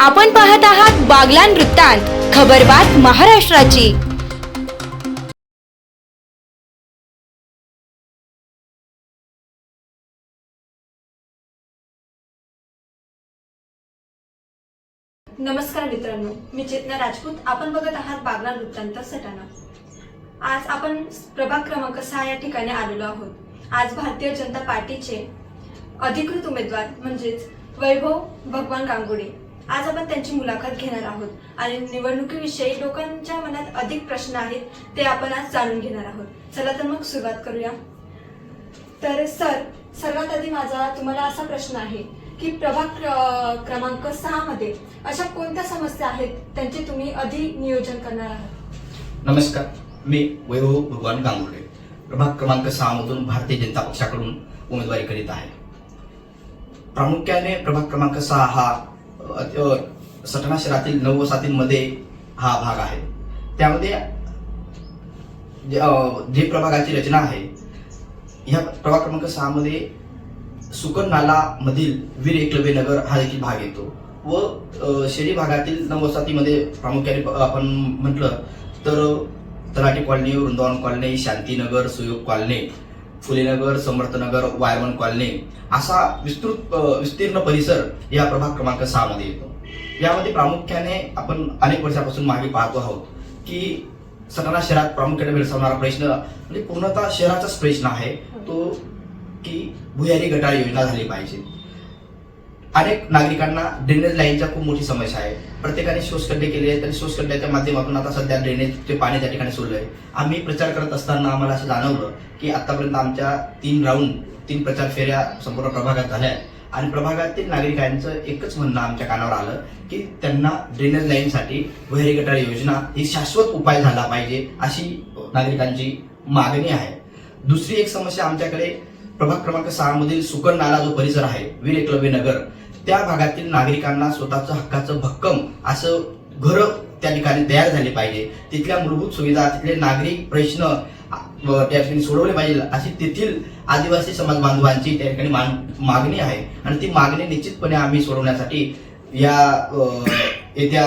आपण पाहत आहात बागलान वृत्तांत खबरबात महाराष्ट्राची. नमस्कार मित्रांनो मी चेतना राजपूत. आपण बघत आहात बागला वृत्तांत सटाणा. आज आपण प्रभाग क्रमांक सहा या ठिकाणी आलेलो आहोत. आज भारतीय जनता पार्टीचे अधिकृत उमेदवार म्हणजेच वैभव भगवान गांगुडे. आज आपण त्यांची मुलाखत घेणार आहोत. आणि निवडणुकीविषयी लोकांच्या मनात अधिक प्रश्न आहेत ते आपण आज जाणून घेणार आहोत. चला तर मग सुरुवात करूया. तर सर सर्वात आधी माझा तुम्हाला असा प्रश्न आहे की प्रभाग क्रमांक सहा मध्ये अशा कोणत्या समस्या आहेत त्यांचे तुम्ही अधिक नियोजन करणार आहात? नमस्कार मी वैभव भगवान गांगुर्डे. प्रभाग क्रमांक सहा मधून भारतीय जनता पक्षाकडून उमेदवारी करीत आहे. प्रामुख्याने प्रभाग क्रमांक सहा हा सटना शहरातील नऊ हा भाग आहे. त्यामध्ये जे प्रभागाची रचना आहे ह्या प्रभाग क्रमांक सहामध्ये सुकन नालामधील वीर एकलव्य नगर हा देखील भाग येतो. व शहरी भागातील नवसातीमध्ये प्रामुख्याने आपण म्हटलं तर Talathi colony Vrindavan colony Shantinagar Suyog colony Phulenagar Samarthnagar wireman colony असा विस्तृत विस्तीर्ण परिसर या प्रभाग क्रमांक सहा मध्ये येतो. यामध्ये प्रामुख्याने आपण अनेक वर्षापासून मागे पाहतो आहोत की सटाणा शहरात प्रामुख्याने भेडसावणारा प्रश्न म्हणजे पूर्णतः शहराचाच प्रश्न आहे. तो की भुयारी गटार योजना झाली पाहिजे. अनेक नागरिकांना ड्रेनेज लाईनच्या खूप मोठी समस्या आहे. प्रत्येकाने शोषखड्डे केले आहेत आणि शोषखड्ड्याच्या माध्यमातून आता सध्या ड्रेनेजचे पाणी त्या ठिकाणी सोडलं आहे आम्ही प्रचार करत असताना आम्हाला असं जाणवलं की आतापर्यंत आमच्या तीन राऊंड तीन प्रचार फेऱ्या संपूर्ण प्रभागात झाल्या आहेत. आणि प्रभागातील नागरिकांचं एकच म्हणणं आमच्या कानावर आलं की त्यांना ड्रेनेज लाईनसाठी भुयारी गटार योजना ही शाश्वत उपाय झाला पाहिजे अशी नागरिकांची मागणी आहे. दुसरी एक समस्या आमच्याकडे प्रभाग क्रमांक सहा मधील सुकन नाला जो परिसर आहे वीर एकलव्य नगर त्या भागातील नागरिकांना स्वतःचं हक्काचं भक्कम असं घरं त्या ठिकाणी तयार झाले पाहिजे. तिथल्या मूलभूत सुविधा तिथले नागरिक प्रश्न त्या ठिकाणी सोडवले पाहिजे अशी तेथील आदिवासी समाज बांधवांची त्या ठिकाणी मागणी आहे. आणि ती मागणी निश्चितपणे आम्ही सोडवण्यासाठी या येत्या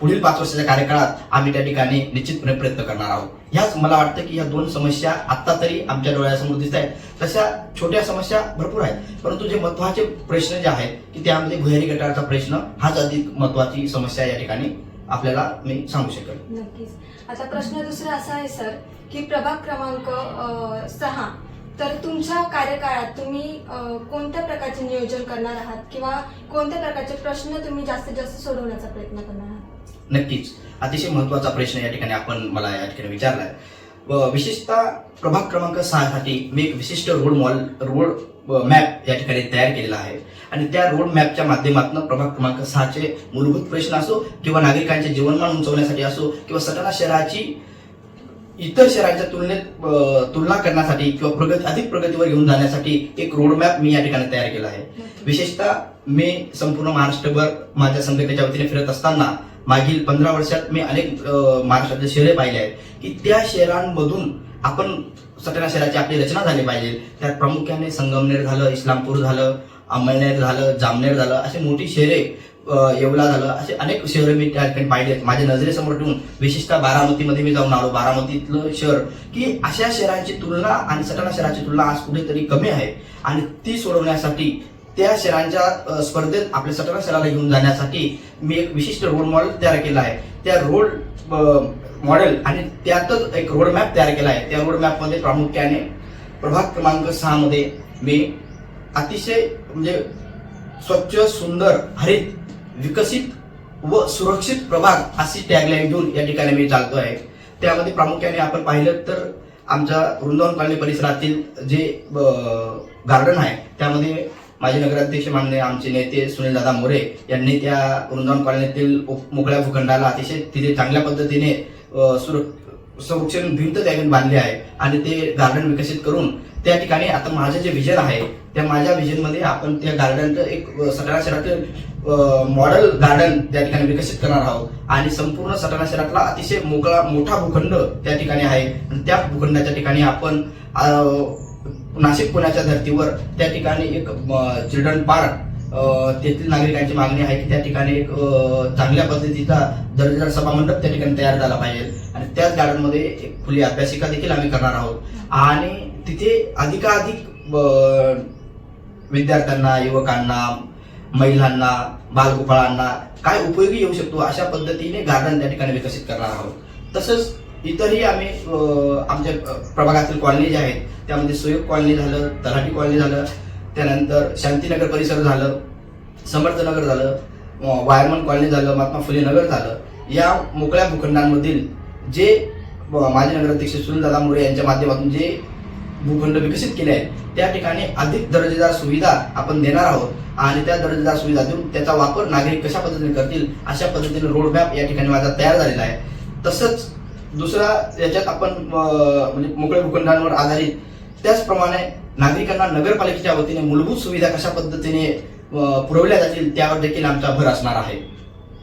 पुढील पाच वर्षाच्या कार्यकाळात आम्ही त्या ठिकाणी निश्चितपणे प्रयत्न करणार आहोत. ह्याच मला वाटतं की ह्या दोन समस्या आता तरी आमच्या डोळ्यासमोर दिसत आहेत. तशा छोट्या समस्या भरपूर आहेत. परंतु जे महत्त्वाचे प्रश्न जे आहेत की त्यामध्ये भुयारी गटारचा प्रश्न हाच अधिक महत्वाची समस्या या ठिकाणी आपल्याला मी सांगू शकेल. नक्कीच. आता प्रश्न दुसरा असा आहे सर की प्रभाग क्रमांक सहा. तर तुमच्या कार्यकाळात तुम्ही कोणत्या प्रकारचे नियोजन करणार आहात? किंवा कोणत्या प्रकारचे प्रश्न तुम्ही जास्तीत जास्त सोडवण्याचा प्रयत्न करणार आहात? नक्कीच. अतिशय महत्त्वाचा प्रश्न या ठिकाणी आपण मला या ठिकाणी विचारलाय. व विशेषतः प्रभाग क्रमांक सहा साठी मी एक विशिष्ट रोड मॉल रोड मॅप या ठिकाणी तयार केलेला आहे. आणि त्या रोड मॅपच्या माध्यमातून प्रभाग क्रमांक सहाचे मूलभूत प्रश्न असो किंवा नागरिकांचे जीवनमान उंचवण्यासाठी असो किंवा सटाणा शहराची इतर शहरांच्या तुलनेत तुलना करण्यासाठी किंवा प्रगती अधिक प्रगतीवर घेऊन जाण्यासाठी एक रोडमॅप मी या ठिकाणी तयार केला आहे. विशेषतः मी संपूर्ण महाराष्ट्रभर माझ्या संघटनेच्या वतीने फिरत असताना मागील पंधरा वर्षात मी अनेक महाराष्ट्रातले शहरे पाहिले आहेत की त्या शहरांमधून आपण सटाणा शहराची आपली रचना झाली पाहिजे. त्यात प्रामुख्याने संगमनेर झालं इस्लामपूर झालं अमळनेर झालं जामनेर झालं अशी मोठी शहरे येवला झालं असे अनेक शहरं मी त्या ठिकाणी पाहिले आहेत. माझ्या नजरेसमोर ठेवून विशेषतः बारामतीमध्ये मी जाऊन आलो. बारामतीतलं शहर की अशा शहरांची तुलना आणि सटाणा शहराची तुलना आज कुठेतरी कमी आहे आणि ती सोडवण्यासाठी त्या शहरांच्या स्पर्धेत आपल्या सटाणा शहराला घेऊन जाण्यासाठी मी एक विशिष्ट रोड मॉडेल तयार केला आहे. त्या रोड मॉडेल आणि त्यातच एक रोड मॅप तयार केला आहे. त्या रोड मॅपमध्ये प्रामुख्याने प्रभाग क्रमांक सहा मध्ये मी अतिशय म्हणजे स्वच्छ सुंदर हरित विकसित व सुरक्षित प्रभाग अशी टॅगलाईन घेऊन या ठिकाणी मी चालतो आहे. त्यामध्ये प्रामुख्याने आपण पाहिलं तर आमच्या वृंदावन कॉलनी परिसरातील जे गार्डन आहे त्यामध्ये माजी नगराध्यक्ष माननीय आमचे नेते सुनील दादा मोरे यांनी त्या वृंदावन कॉलनीतील मोकळ्या भूखंडाला अतिशय तिथे चांगल्या पद्धतीने सुर संरक्षण भिंत त्या बांधली आहे आणि ते गार्डन विकसित करून त्या ठिकाणी आता माझं जे विजन आहे त्या माझ्या विजनमध्ये आपण त्या गार्डनचं एक सटाणा शहरातील मॉडेल गार्डन त्या ठिकाणी विकसित करणार आहोत. आणि संपूर्ण सटाणा शहरातला अतिशय मोकळा मोठा भूखंड त्या ठिकाणी आहे. आणि त्या भूखंडाच्या ठिकाणी आपण नाशिक पुण्याच्या धर्तीवर त्या ठिकाणी एक चिल्ड्रन पार्क तेथील नागरिकांची मागणी आहे की त्या ठिकाणी एक चांगल्या पद्धतीचा दर्जेदार सभा मंडप त्या ठिकाणी तयार झाला पाहिजे. आणि त्याच गार्डनमध्ये एक खुली अभ्यासिका देखील आम्ही करणार आहोत. आणि तिथे अधिकाधिक विद्यार्थ्यांना युवकांना महिलांना बालगोपाळांना काय उपयोगी येऊ शकतो अशा पद्धतीने गार्डन त्या ठिकाणी विकसित करणार आहोत. तसंच इतरही आम्ही आमच्या प्रभागातील कॉलनी ज्या आहेत. त्यामध्ये सुयोग कॉलनी झालं तलाठी कॉलनी झालं त्यानंतर शांतीनगर परिसर झालं समर्थनगर झालं वायरमन कॉलनी झालं महात्मा फुले नगर झालं. या मोकळ्या भूखंडांमधील जे माजी नगराध्यक्ष सुनीलदादा मोरे यांच्या माध्यमातून जे भूखंड विकसित केले आहेत त्या ठिकाणी अधिक दर्जेदार सुविधा आपण देणार आहोत आणि त्या दर्जेदार सुविधा देऊन त्याचा वापर नागरिक कशा पद्धतीने करतील अशा पद्धतीने रोडमॅप या ठिकाणी माझा तयार झालेला आहे. तसंच दुसरा याच्यात आपण म्हणजे मोकळ्या भूखंडांवर आधारित त्याचप्रमाणे नागरिकांना नगरपालिकेच्या वतीने मूलभूत सुविधा कशा पद्धतीने पुरवल्या जातील त्यावर देखील आमचा भर असणार आहे.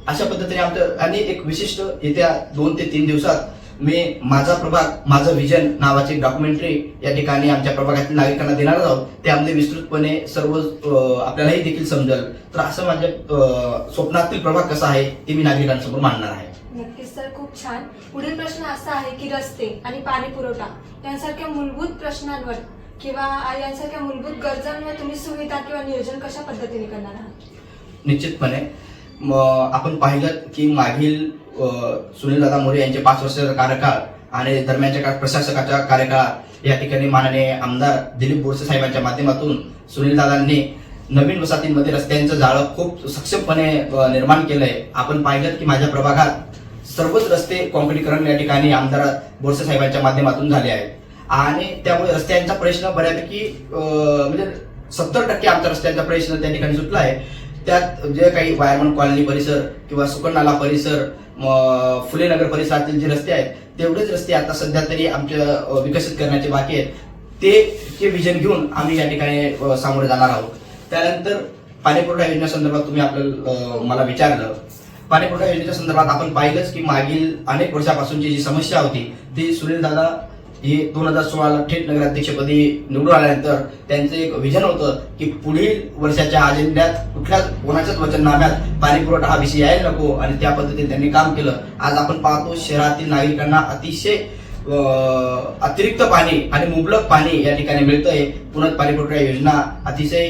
अशा पद्धतीने आमचं आणि एक विशिष्ट येत्या दोन ते तीन दिवसात मी माझा प्रभाग माझं विजन नावाची डॉक्युमेंटरी या ठिकाणी आमच्या प्रभागातील नागरिकांना देणार आहोत. त्यामध्ये विस्तृतपणे सर्व आपल्यालाही देखील समजेल. तर असं माझ्या स्वप्नातील प्रभाग कसा आहे ते मी नागरिकांसमोर मांडणार आहे. छान. पुढील प्रश्न असा आहे की रस्ते आणि पाणी पुरवठा यांसारख्या मूलभूत प्रश्नांवर किंवा यांसारख्या मूलभूत गरजांवर तुम्ही सुविधा किंवा नियोजन कशा पद्धतीने करणार आहात? निश्चितपणे. आपण पाहिलं की मागील सुनील दादा मोरे यांचे पाच वर्षाचा कार्यकाळ आणि दरम्यानच्या का प्रशासकाच्या कार्यकाळात या ठिकाणी माननीय आमदार दिलीप बोरसे साहेबांच्या माध्यमातून सुनील दादांनी नवीन वसाहतींमध्ये रस्त्यांचं जाळं खूप सक्षमपणे निर्माण केलंय. आपण पाहिलं की माझ्या प्रभागात सर्वच रस्ते कॉन्क्रीटीकरण या ठिकाणी आमदार बोरसे साहेबांच्या माध्यमातून झाले आहे आणि त्यामुळे रस्त्यांचा प्रश्न बऱ्यापैकी म्हणजे सत्तर टक्के आमचा रस्त्यांचा प्रश्न त्या ठिकाणी सुटला आहे. त्यात जे काही वायरमन कॉलनी परिसर किंवा सुकरनाला परिसर फुले नगर परिसरातील जे रस्ते आहेत तेवढेच रस्ते आता सध्या तरी आमच्या विकसित करण्याचे बाकी आहेत. ते जे विजन घेऊन आम्ही या ठिकाणी सामोरे जाणार आहोत. त्यानंतर पाणीपुरवठा योजनेसंदर्भात तुम्ही आपलं मला विचारलं पाणीपुरवठा योजनेच्या संदर्भात आपण पाहिलंच की मागील अनेक वर्षापासूनची जी समस्या होती ती सुनील दादा हे दोन हजार सोळाला थेट नगराध्यक्षपदी निवडून आल्यानंतर त्यांचं एक विजन होतं की पुढील वर्षाच्या अजेंड्यात कुठल्याच कोणाच्याच वचननाम्यात पाणी पुरवठा हा विषय यायला नको आणि त्या पद्धतीने त्यांनी काम केलं. आज आपण पाहतो शहरातील नागरिकांना अतिशय अतिरिक्त पाणी आणि मुबलक पाणी या ठिकाणी मिळतंय. पुनः पाणी पुरवठा योजना अतिशय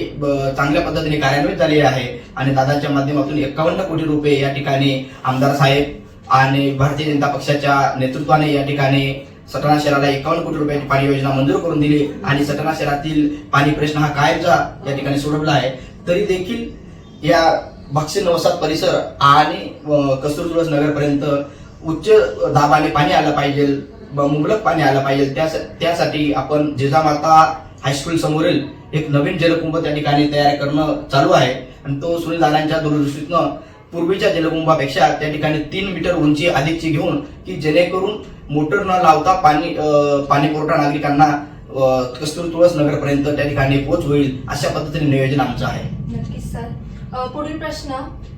चांगल्या पद्धतीने कार्यान्वित झालेली आहे. आणि दादाच्या माध्यमातून एकावन्न कोटी रुपये या ठिकाणी आमदार साहेब आणि भारतीय जनता पक्षाच्या नेतृत्वाने या ठिकाणी सटाणा शहराला एकावन्न कोटी रुपयाची पाणी योजना मंजूर करून दिली. आणि सटाणा शहरातील पाणी प्रश्न हा कायमचा या ठिकाणी सोडवला आहे. तरी देखील या भक्ष्य नवसाद परिसर आणि अं, कस्तुर तुळस नगरपर्यंत उच्च दाबाने पाणी आलं पाहिजे. मुबलक पाणी आलं पाहिजे. त्यास- त्यासाठी आपण जिजामाता हायस्कूल समोरील एक नवीन जलकुंभ त्या ठिकाणी तयार करणं चालू आहे. आणि तो सुनील दादांच्या दूरदृष्टीतनं पूर्वीच्या जलकुंभापेक्षा त्या ठिकाणी तीन मीटर उंची अधिकची घेऊन की जेणेकरून मोटर न लावता पाणी अं, पाणी पुरवठा नागरिकांना कस्तुर तुळस नगरपर्यंत त्या ठिकाणी पोच होईल अशा पद्धतीने नियोजन आमचं आहे. नक्कीच सर. पुढील प्रश्न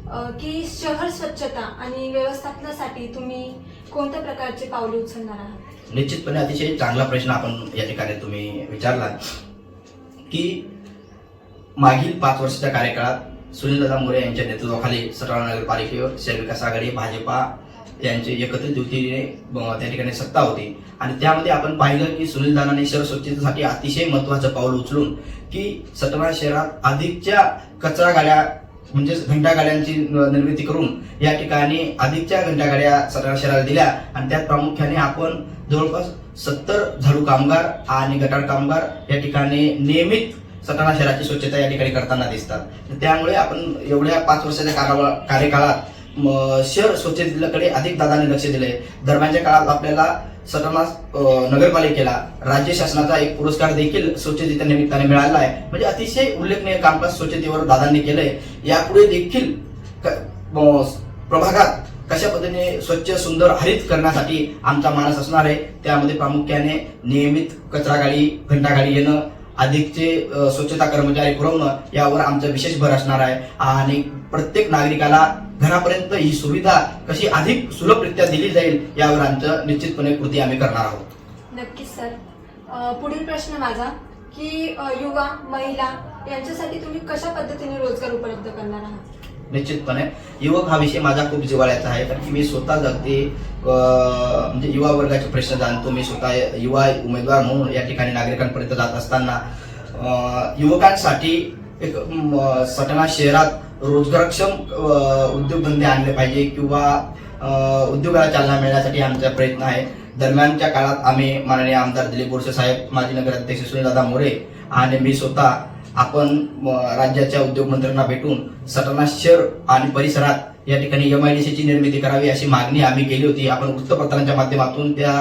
की शहर स्वच्छता आणि व्यवस्थापनासाठी तुम्ही कोणत्या प्रकारचे पावले उचलणार आहात? निश्चितपणे अतिशय चांगला प्रश्न आपण या ठिकाणी तुम्ही विचारला की मागील पाच वर्षाच्या कार्यकाळात सुनीलदादा मोरे यांच्या नेतृत्वाखाली सटाणा नगरपालिकेवर शहर विकास आघाडी भाजपा यांचे एकत्रित युतीने त्या ठिकाणी सत्ता होती. आणि त्यामध्ये आपण पाहिलं की सुनीलदादांनी शहर स्वच्छतेसाठी अतिशय महत्वाचं पाऊल उचलून की सटाणा शहरात अधिकच्या कचरा गाड्या म्हणजेच घंटागाड्यांची निर्मिती करून या ठिकाणी अधिकच्या घंटागाड्या शहराला दिल्या. आणि त्यात प्रामुख्याने आपण जवळपास सत्तर झाडू कामगार आणि गटार कामगार या ठिकाणी नियमित सटाणा शहराची स्वच्छता या ठिकाणी करताना दिसतात. त्यामुळे आपण एवढ्या पाच वर्षाच्या कालावा कार्यकाळात शहर स्वच्छतेकडे अधिक दादाने लक्ष दिले. दरम्यानच्या काळात आपल्याला सटाणा नगरपालिकेला राज्य शासनाचा एक पुरस्कार देखील स्वच्छतेच्या निमित्ताने मिळाला आहे. म्हणजे अतिशय उल्लेखनीय कामकाज स्वच्छतेवर दादांनी केलंय. यापुढे देखील क- प्रभागात कशा पद्धतीने स्वच्छ सुंदर हरित करण्यासाठी आमचा मानस असणार आहे त्यामध्ये प्रामुख्याने नियमित कचरा गाडी घंटा गाडी येणं अधिकचे स्वच्छता कर्मचारी पुरवणं यावर आमचा विशेष भर असणार आहे. आणि प्रत्येक नागरिकाला घरापर्यंत ही सुविधा कशी अधिक सुलभरित्या दिली जाईल यावर आमचं निश्चितपणे कृती आम्ही करणार आहोत. नक्कीच सर. पुढील प्रश्न माझा की युवा महिला यांच्यासाठी तुम्ही कशा पद्धतीने रोजगार उपलब्ध करणार आहात? निश्चितपणे. युवक हा विषय माझा खूप जिव्हाळ्याचा आहे कारण की मी स्वतः अगदी म्हणजे युवा वर्गाचे प्रश्न जाणतो. मी स्वतः युवा उमेदवार म्हणून या ठिकाणी नागरिकांपर्यंत जात असताना युवकांसाठी एक म, सटाणा शहरात रोजगारक्षम उद्योगधंदे आणले पाहिजे किंवा उद्योगाला चालना मिळण्यासाठी आमचा प्रयत्न आहे. दरम्यानच्या काळात आम्ही माननीय आमदार दिलीप बोरसे साहेब माजी नगराध्यक्ष सुनीलदा मोरे आणि मी स्वतः आपण राज्याच्या उद्योगमंत्र्यांना भेटून सटाणा शहर आणि परिसरात या ठिकाणी एम आय डी ची निर्मिती करावी अशी मागणी आम्ही केली होती. आपण वृत्तपत्रांच्या माध्यमातून त्या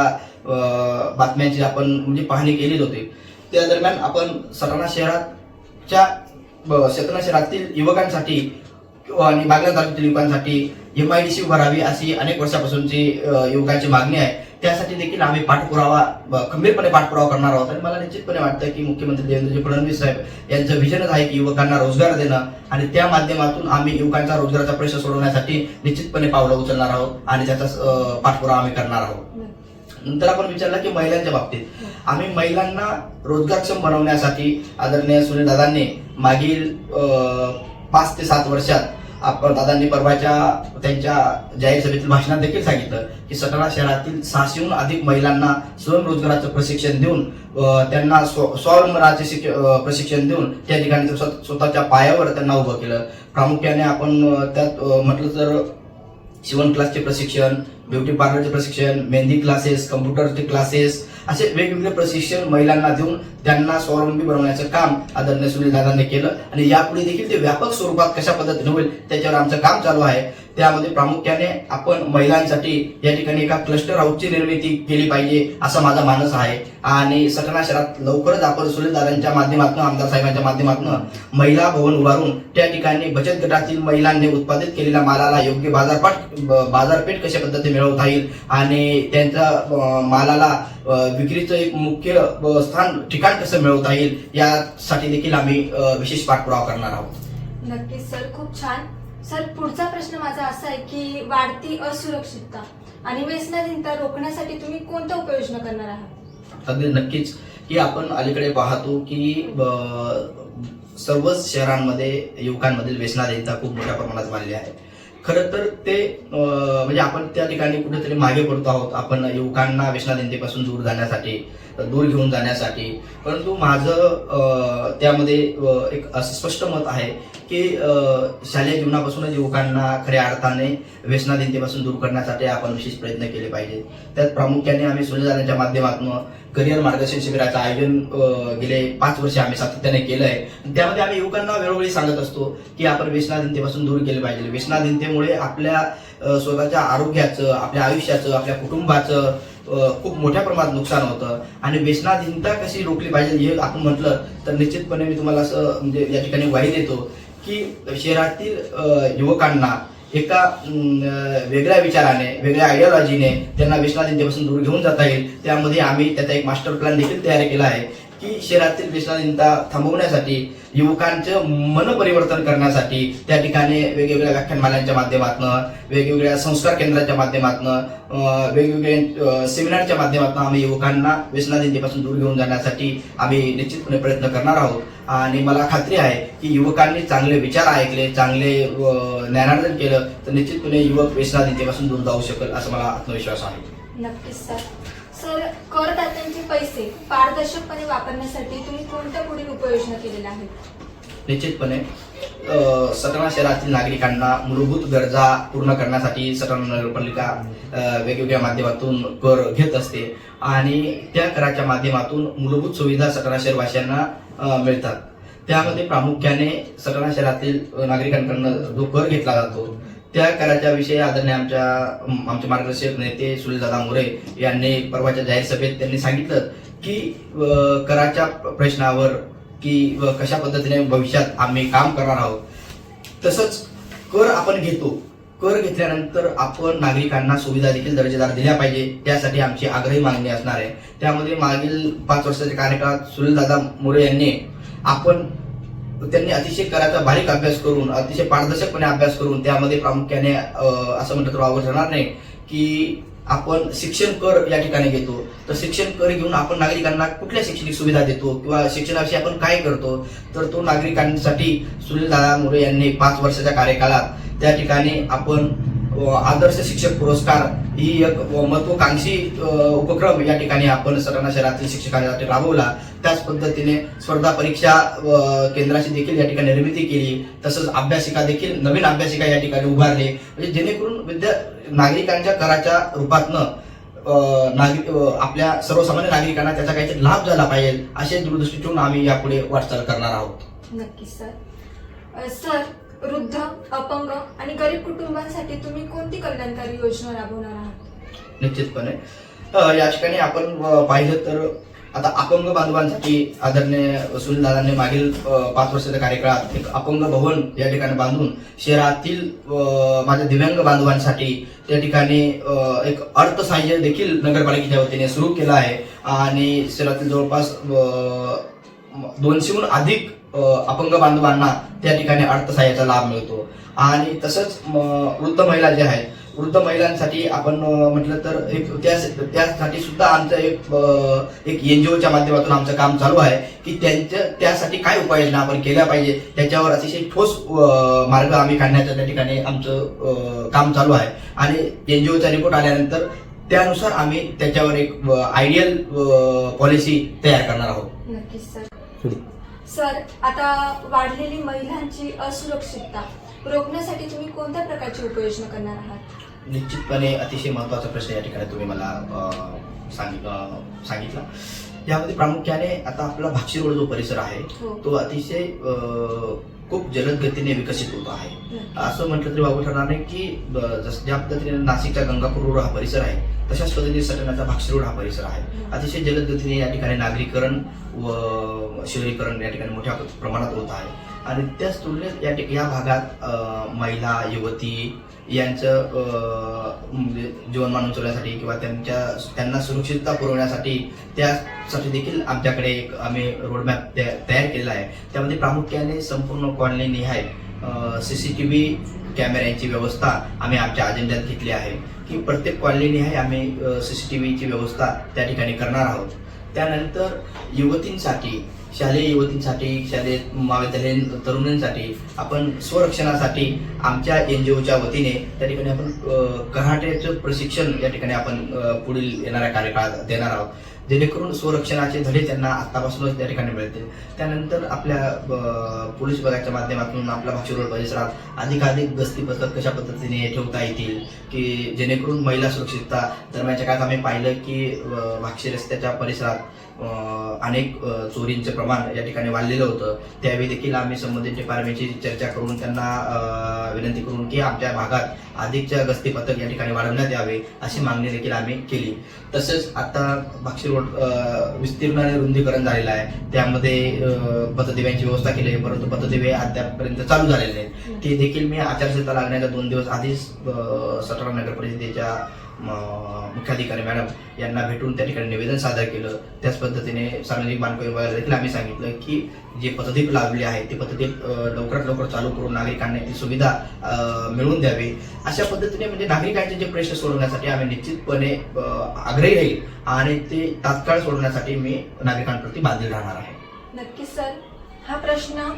बातम्यांची आपण म्हणजे पाहणी केली होती. त्या दरम्यान आपण सटाणा शहराच्या ब- शहरातील युवकांसाठी किंवा आणि बागला तालुक्यातील युवकांसाठी. एम आय डी सी उभारावी अशी अनेक वर्षापासूनची युवकांची मागणी आहे. त्यासाठी देखील आम्ही पाठपुरावा खंबीरपणे पाठपुरावा करणार आहोत. आणि मला निश्चितपणे वाटतं की मुख्यमंत्री देवेंद्रजी फडणवीस साहेब यांचं विजनच आहे की युवकांना रोजगार देणं आणि त्या माध्यमातून आम्ही युवकांचा रोजगाराचा प्रश्न सोडवण्यासाठी निश्चितपणे पावलं उचलणार आहोत आणि त्याचा पाठपुरावा आम्ही करणार आहोत. नंतर आपण विचारलं की महिलांच्या बाबतीत. आम्ही महिलांना रोजगारक्षम बनवण्यासाठी आदरणीय सुनील दादांनी मागील पाच ते सात वर्षात आपण दादांनी परवाच्या त्यांच्या जाहीर सभेतील भाषणात देखील सांगितलं की सटाणा शहरातील सहाशेहून अधिक महिलांना स्वयंरोजगाराचं प्रशिक्षण देऊन त्यांना स्व- स्वावलंबनाचे शिक- प्रशिक्षण देऊन त्या ठिकाणी स्वतःच्या पायावर त्यांना उभं केलं. प्रामुख्याने आपण त्यात म्हटलं तर शिवण क्लासचे प्रशिक्षण ब्युटी पार्लरचे प्रशिक्षण मेहंदी क्लासेस कम्प्युटरचे क्लासेस असे वेगवेगळे प्रशिक्षण महिलांना देऊन त्यांना स्वावलंबी बनवण्याचं काम आदरणीय सुनील दादांनी केलं. आणि यापुढे देखील ते व्यापक स्वरूपात कशा पद्धतीने होईल त्याच्यावर आमचं काम चालू आहे. त्यामध्ये प्रामुख्याने आपण महिलांसाठी या ठिकाणी एका क्लस्टर हाऊसची निर्मिती केली पाहिजे असा माझा मानस आहे. आणि सटाणा शहरात लवकरच आपण सुनील माध्यमातून आमदार साहेबांच्या माध्यमातून महिला भवन उभारून त्या ठिकाणी बचत गटातील महिलांनी उत्पादित केलेल्या मालाला योग्य बाजारपाठ बाजारपेठ कशा पद्धतीने मिळवता येईल आणि त्यांच्या मालाला विक्रीचं एक मुख्य स्थान ठिकाण कसं मिळवता येईल यासाठी देखील आम्ही विशेष पाठपुरावा करणार आहोत. नक्कीच सर. खूप छान. सर पुढचा प्रश्न माझा असा आहे की वाढती असुरक्षितता आणि व्यसनाधीनता रोखण्यासाठी तुम्ही कोणत्या उपाययोजना करणार आहात? अगदी नक्कीच. की आपण अलीकडे पाहतो की सर्वच शहरांमध्ये युवकांमधील व्यसनाधीनता खूप मोठ्या प्रमाणात वाढली आहे. खरं तर ते म्हणजे आपण त्या ठिकाणी कुठेतरी मागे पडतो आहोत. आपण युवकांना व्यसनाधीनतेपासून दूर जाण्यासाठी. दूर घेऊन जाण्यासाठी. परंतु माझं त्यामध्ये एक असं स्पष्ट मत आहे की शालेय जीवनापासूनच युवकांना खऱ्या अर्थाने व्यसनाधीनतेपासून दूर करण्यासाठी आपण विशेष प्रयत्न केले पाहिजे त्यात प्रामुख्याने आम्ही सूर्यदानाच्या माध्यमातून करिअर मार्गदर्शन शिबिराचं आयोजन गेले पाच वर्ष आम्ही सातत्याने केलं आहे त्यामध्ये आम्ही युवकांना वेळोवेळी सांगत असतो की आपण व्यसनाधीनतेपासून दूर केले पाहिजे. व्यसनाधीनतेमुळे आपल्या स्वतःच्या आरोग्याचं आपल्या आयुष्याचं आपल्या कुटुंबाचं खूप मोठ्या प्रमाणात नुकसान होतं. आणि व्यसनाधीनता कशी रोखली पाहिजे हे आपण म्हटलं तर निश्चितपणे मी तुम्हाला असं म्हणजे या ठिकाणी वाई देतो की शहरातील युवकांना एका वेगळ्या विचाराने वेगळ्या आयडिओलॉजीने त्यांना व्यसनाधीनतेपासून दूर घेऊन जाता येईल. त्यामध्ये आम्ही त्याचा एक मास्टर प्लॅन देखील तयार केला आहे. की शहरातील व्यसनाधीनता थांबवण्यासाठी युवकांचं मन परिवर्तन करण्यासाठी त्या ठिकाणी वेगवेगळ्या व्याख्यानमालांच्या माध्यमातून वेगवेगळ्या संस्कार केंद्राच्या माध्यमातून वेगवेगळ्या सेमिनारच्या माध्यमातून आम्ही युवकांना व्यसनाधीनतेपासून दूर घेऊन जाण्यासाठी आम्ही निश्चितपणे प्रयत्न करणार आहोत. आणि मला खात्री आहे की युवकांनी चांगले विचार ऐकले चांगले ज्ञानार्जन केलं तर निश्चितपणे युवक व्यसनाधीनतेपासून दूर जाऊ शकेल असा मला आत्मविश्वास आहे. नक्कीच सर. सर करदात्यांचे पैसे पारदर्शकपणे वापरण्यासाठी तुम्ही कोणत्या पुढील उपाययोजना केलेल्या आहेत? निश्चितपणे अ, सटाणा शहरातील नागरिकांना मूलभूत गरजा पूर्ण करण्यासाठी सटाणा नगरपालिका अ, वेगवेगळ्या माध्यमातून कर घेत असते आणि त्या कराच्या माध्यमातून मूलभूत सुविधा सटाणा शहरवासियांना अ, मिळतात. त्यामध्ये प्रामुख्याने सटाणा शहरातील नागरिकांकडनं जो कर घेतला जातो त्या कराच्या विषयी आदरणीय आमच्या आमचे मार्गदर्शक नेते सुनीलदादा मोरे यांनी परवाच्या जाहीर सभेत त्यांनी सांगितलं की कराच्या प्रश्नावर की व कशा पद्धतीने भविष्यात आम्ही काम करणार आहोत. तसंच कर आपण घेतो. कर घेतल्यानंतर आपण नागरिकांना सुविधा देखील दर्जेदार दिल्या पाहिजे. त्यासाठी आमची आग्रही मागणी असणार आहे. त्यामध्ये मागील पाच वर्षाच्या कार्यकाळात सुनीलदादा मोरे यांनी आपण त्यांनी अतिशय कराचा बारीक अभ्यास करून अतिशय पारदर्शकपणे अभ्यास करून त्यामध्ये प्रामुख्याने असं म्हटलं तर वावर जाणार नाही की आपण शिक्षण कर या ठिकाणी घेतो. तर शिक्षण कर घेऊन आपण नागरिकांना कुठल्या शैक्षणिक सुविधा देतो किंवा शिक्षणाविषयी आपण काय करतो? तर तो नागरिकांसाठी सुनील दादा मोरे यांनी पाच वर्षाच्या कार्यकाळात त्या ठिकाणी आपण आदर्श शिक्षक पुरस्कार ही एक महत्वाकांक्षी उपक्रम या ठिकाणी आपण सटाणा शहरातील शिक्षकांसाठी राबवला. त्याच पद्धतीने स्पर्धा परीक्षा केंद्राची देखील या ठिकाणी निर्मिती केली. तसंच अभ्यासिका देखील नवीन अभ्यासिका या ठिकाणी उभारले. म्हणजे जेणेकरून विद्या नागरिकांच्या कराच्या रूपातनं नागरिक आपल्या सर्वसामान्य नागरिकांना त्याचा काहीतरी लाभ झाला पाहिजे असे दूरदृष्टी ठेवून आम्ही यापुढे वाटचाल करणार आहोत. नक्कीच सर. सर वृद्ध अपंग आणि गरीब कुटुंबांसाठी तुम्ही कोणती कल्याणकारी योजना राबवणार आहात? निश्चितपणे. या ठिकाणी आपण पाहिलं तर आता अपंग बांधवांसाठी आदरणीय सुनील दादांनी मागील पाच वर्षाच्या कार्यकाळात एक अपंग भवन या ठिकाणी बांधून शहरातील माझ्या दिव्यांग बांधवांसाठी त्या ठिकाणी एक अर्थसहाय्य देखील नगरपालिकेच्या वतीने सुरू केलं आहे. आणि शहरातील जवळपास दोनशेहून अधिक अपंग बांधवांना त्या ठिकाणी अर्थसहाय्याचा लाभ मिळतो. आणि तसंच वृद्ध महिला ज्या आहेत वृद्ध महिलांसाठी आपण म्हटलं तर एक त्या त्यासाठी सुद्धा आमचं एक एक एनजीओच्या माध्यमातून आमचं काम चालू आहे की त्यांच्या त्यासाठी काय उपाययोजना आपण केल्या पाहिजे त्याच्यावर अतिशय ठोस मार्ग आम्ही काढण्याचं त्या ठिकाणी आमचं काम चालू आहे. आणि एनजीओचा रिपोर्ट आल्यानंतर त्यानुसार आम्ही त्याच्यावर एक आयडियल पॉलिसी तयार करणार आहोत. नक्कीच सर. सर आता वाढलेली महिलांची असुरक्षितता रोखण्यासाठी तुम्ही कोणत्या प्रकारची उपाययोजना करणार आहात? निश्चितपणे अतिशय महत्त्वाचा प्रश्न या ठिकाणी तुम्ही मला सांगित सांगितला. यामध्ये प्रामुख्याने आता आपला भाक्षी रोड जो परिसर आहे हो. तो अतिशय खूप जलद गतीने विकसित होतो आहे. असं म्हटलं तरी वावू ठरणार नाही की जस ज्या पद्धतीने नाशिकचा गंगापूर रोड हा परिसर आहे तशाच पद्धतीने सटण्याचा भाक्षी रोड हा परिसर आहे. अतिशय जलद गतीने या ठिकाणी नागरीकरण व शहरीकरण या ठिकाणी मोठ्या प्रमाणात होत आहे. आणि त्याच तुलनेत या या भागात महिला युवती यांचं म्हणजे जीवनमान उचलण्यासाठी किंवा त्यांच्या त्यांना सुरक्षितता पुरवण्यासाठी त्यासाठी देखील आमच्याकडे एक आम्ही रोडमॅप तयार केलेला आहे. त्यामध्ये प्रामुख्याने संपूर्ण कॉलनी निहाय सी सी टी व्ही कॅमेऱ्यांची व्यवस्था आम्ही आमच्या अजेंड्यात घेतली आहे. की प्रत्येक कॉलनीनिहाय आम्ही सी सी टी व्हीची व्यवस्था त्या ठिकाणी करणार आहोत. त्यानंतर युवतींसाठी शालेय युवतींसाठी शालेय महाविद्यालयीन तरुणींसाठी आपण स्वरक्षणासाठी आमच्या एन जी ओच्या वतीने त्या ठिकाणी आपण अ, कराटेचं प्रशिक्षण या ठिकाणी आपण पुढील येणाऱ्या कार्यकाळात देणार आहोत. जेणेकरून स्वरक्षणाचे धडे त्यांना आतापासूनच त्या ठिकाणी मिळतील. त्यानंतर आपल्या पोलीस विभागाच्या माध्यमातून आपल्या भाषेवर परिसरात अधिकाधिक गस्ती पथक कशा पद्धतीने ठेवता येतील की जेणेकरून महिला सुरक्षितता दरम्यानच्या काळात आम्ही पाहिलं की अ, भाक्षी रस्त्याच्या परिसरात अनेक चोरींचे चोरींचं प्रमाण या ठिकाणी वाढलेलं होतं. त्यावेळी देखील आम्ही संबंधित डिपार्टमेंटची चर्चा करून त्यांना विनंती करून की आमच्या भागात अधिकच्या गस्ती पथक या ठिकाणी वाढवण्यात यावे अशी मागणी देखील आम्ही केली. तसेच आता भाक्षी रोड विस्तीर्ण रुंदीकरण झालेलं आहे. त्यामध्ये अ, पथदिव्यांची व्यवस्था केली आहे परंतु पथदिवे अद्यापपर्यंत चालू झालेले आहेत ते देखील मी आचारसंहिता लागण्याच्या दोन दिवस आधीच अ, सटाणा नगर परिषदेच्या मुख्याधिकारी मॅडम यांना भेटून त्या ठिकाणी निवेदन सादर केलं. त्याच पद्धतीने सार्वजनिक बांधकाम विभागाला देखील आम्ही सांगितलं की जे पद्धती लाभली आहे ते पद्धती लवकरात लवकर चालू करून नागरिकांना ती सुविधा मिळवून द्यावी. अशा पद्धतीने म्हणजे नागरिकांचे जे प्रश्न सोडवण्यासाठी आम्ही निश्चितपणे आग्रही राहील आणि ते तात्काळ सोडवण्यासाठी मी नागरिकांप्रती बांधील राहणार आहे. नक्कीच सर. हा प्रश्न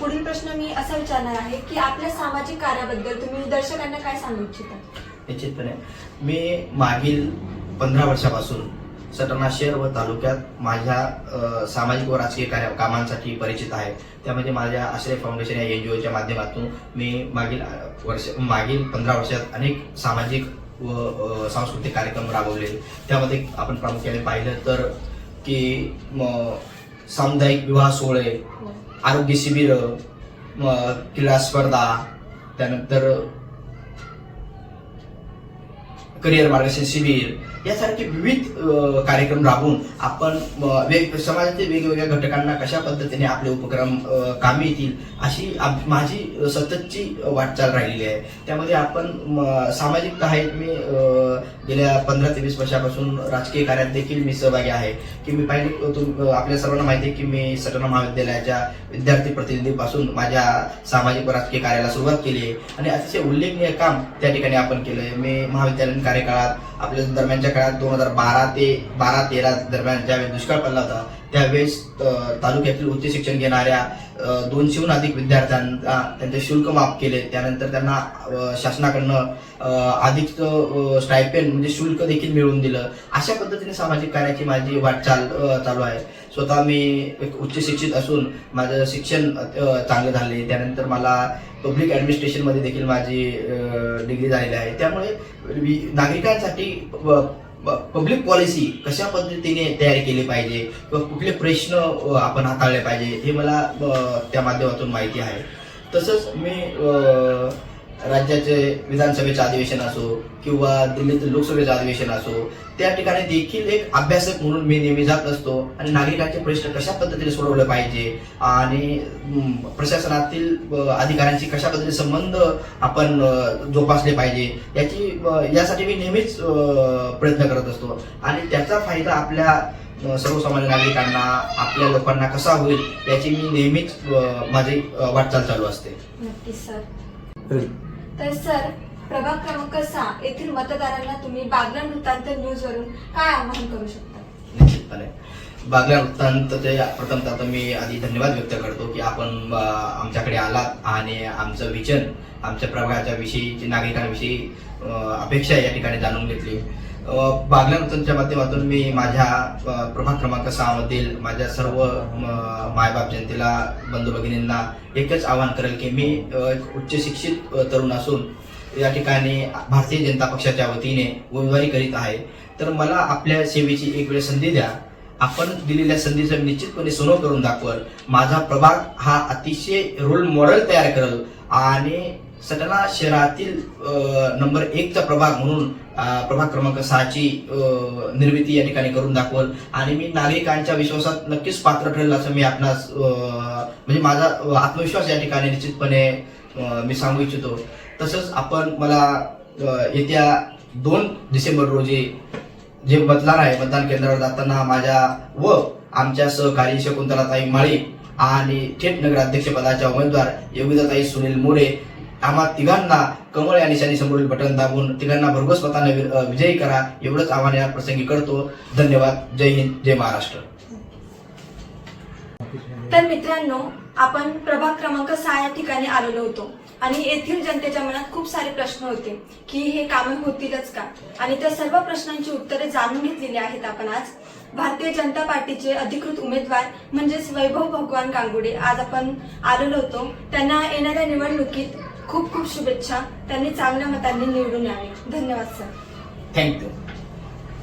पुढील प्रश्न मी असा विचारणार आहे की आपल्या सामाजिक कार्याबद्दल तुम्ही दर्शकांना काय सांगू इच्छिता? निश्चितपणे. मी मागील पंधरा वर्षापासून सटाणा शहर व तालुक्यात माझ्या सामाजिक व राजकीय कार्य कामांसाठी परिचित आहे. त्यामध्ये माझ्या आश्रय फाउंडेशन या एन जी ओच्या माध्यमातून मी मागील वर्ष मागील पंधरा वर्षात अनेक सामाजिक व सांस्कृतिक कार्यक्रम राबवले. त्यामध्ये आपण प्रामुख्याने पाहिलं तर की म, सामुदायिक विवाह सोहळे आरोग्य शिबिर क्रीडा स्पर्धा त्यानंतर करिअर मार्गदर्शन शिबिर यासारखे विविध कार्यक्रम राबवून आपण वेग समाजातील वेगवेगळ्या घटकांना कशा पद्धतीने आपले उपक्रम कामी येतील अशी आप- माझी सततची वाटचाल राहिलेली आहे. त्यामध्ये आपण म, सामाजिक आहेत मी गेल्या पंधरा ते वीस वर्षापासून राजकीय कार्यात देखील मी सहभागी आहे की मी पहिले तुम आपल्या सर्वांना माहिती आहे की मी सटना महाविद्यालयाच्या विद्यार्थी प्रतिनिधीपासून माझ्या सामाजिक व राजकीय कार्याला सुरुवात केली आहे. आणि अतिशय उल्लेखनीय काम त्या ठिकाणी आपण केलंय. मी महाविद्यालयीन कार्यकाळात आपल्या दरम्यानच्या काळात दोन हजार बारा ते बारा तेरा दरम्यान ज्यावेळेस दुष्काळ पडला होता त्यावेळेस तालुक्यातील उच्च शिक्षण घेणाऱ्या दोनशेहून अधिक विद्यार्थ्यांना त्यांचे शुल्क माफ केले. त्यानंतर त्यांना शासनाकडनं अधिक स्टायपेंड म्हणजे शुल्क देखील मिळवून दिलं. अशा पद्धतीने सामाजिक कार्याची माझी वाटचाल चालू आहे. स्वतः मी एक उच्च शिक्षित असून माझं शिक्षण चांगलं झाले त्यानंतर मला पब्लिक ॲडमिनिस्ट्रेशनमध्ये देखील माझी डिग्री झालेली आहे. त्यामुळे नागरिकांसाठी पब्लिक पॉलिसी कशा पद्धतीने तयार केली पाहिजे किंवा कुठले प्रश्न आपण हाताळले पाहिजे हे मला त्या माध्यमातून माहिती आहे. तसंच मी राज्याचे विधानसभेचं अधिवेशन असो किंवा दिल्लीतील लोकसभेचं अधिवेशन असो त्या ठिकाणी देखील एक अभ्यासक म्हणून मी नेहमी जात असतो आणि नागरिकांचे प्रश्न कशा पद्धतीने सोडवले पाहिजे आणि प्रशासनातील अधिकाऱ्यांशी कशा पद्धतीने संबंध आपण जोपासले पाहिजे याची यासाठी मी नेहमीच प्रयत्न करत असतो. आणि त्याचा फायदा आपल्या सर्वसामान्य नागरिकांना आपल्या लोकांना कसा होईल याची मी नेहमीच माझी वाटचाल चालू असते. नक्कीच सर. तर सर प्रभाग क्रमांक सहा येथील मतदारांना तुम्ही बागला वृत्तांत न्यूज वरून काय आवाहन करू शकता? निश्चितपणे. बागला वृत्तांत ते प्रथमतः आता मी आधी धन्यवाद व्यक्त करतो की आपण आमच्याकडे आलात आणि आमचं विजन आमच्या प्रभागाच्या विषयी नागरिकांविषयी अपेक्षा या ठिकाणी जाणून घेतली. बागल्यानंतरच्या माध्यमातून मी माझ्या अ, प्रभाग क्रमांक सहा मधील माझ्या सर्व म, मायबाप जनतेला बंधू भगिनींना एकच आवाहन करेल की मी एक उच्च शिक्षित तरुण असून या ठिकाणी भारतीय जनता पक्षाच्या वतीने उमेदवारी करीत आहे. तर मला आपल्या सेवेची एक वेळ संधी द्या. आपण दिलेल्या संधीचं निश्चितपणे सोनं करून दाखवल. माझा प्रभाग हा अतिशय रोल मॉडेल तयार करेल. आणि सटना शहरातील नंबर एकचा प्रभाग म्हणून प्रभाग क्रमांक सहाची निर्मिती या ठिकाणी करून दाखवल. आणि मी नागरिकांच्या विश्वासात नक्कीच पात्र ठरेल असं मी आपणास म्हणजे माझा आत्मविश्वास या ठिकाणी निश्चितपणे मी सांगू इच्छितो. तसंच आपण मला येत्या दोन डिसेंबर रोजी जे मतदान आहे मतदान केंद्रावर जाताना माझ्या व आमच्या सहकारी शकुंतलाताई माळी आणि थेट नगराध्यक्षपदाच्या उमेदवार योगिताताई सुनील मोरे आम्हा तिघांना कमळ या निशाणी समोरील बटन दाबून तिघांना भरघोस मताने विजयी करा. एवढंच आव्हान या प्रसंगी करतो. धन्यवाद. जय हिंद जय महाराष्ट्र. तर मित्रांनो आपण प्रभाग क्रमांक सहा या ठिकाणी आलेलो होतो. आणि येथील जनतेच्या मनात खूप सारे प्रश्न होते की हे कामे होतीलच का? आणि त्या सर्व प्रश्नांची उत्तरे जाणून घेतलेली आहेत आपण आज. भारतीय जनता पार्टीचे अधिकृत उमेदवार म्हणजेच वैभव भगवान गांगुडे. आज आपण आलेलो होतो. त्यांना येणाऱ्या निवडणुकीत खूप खूप शुभेच्छा. त्यांनी चांगल्या मतांनी निवडून यावे. धन्यवाद सर थँक्यू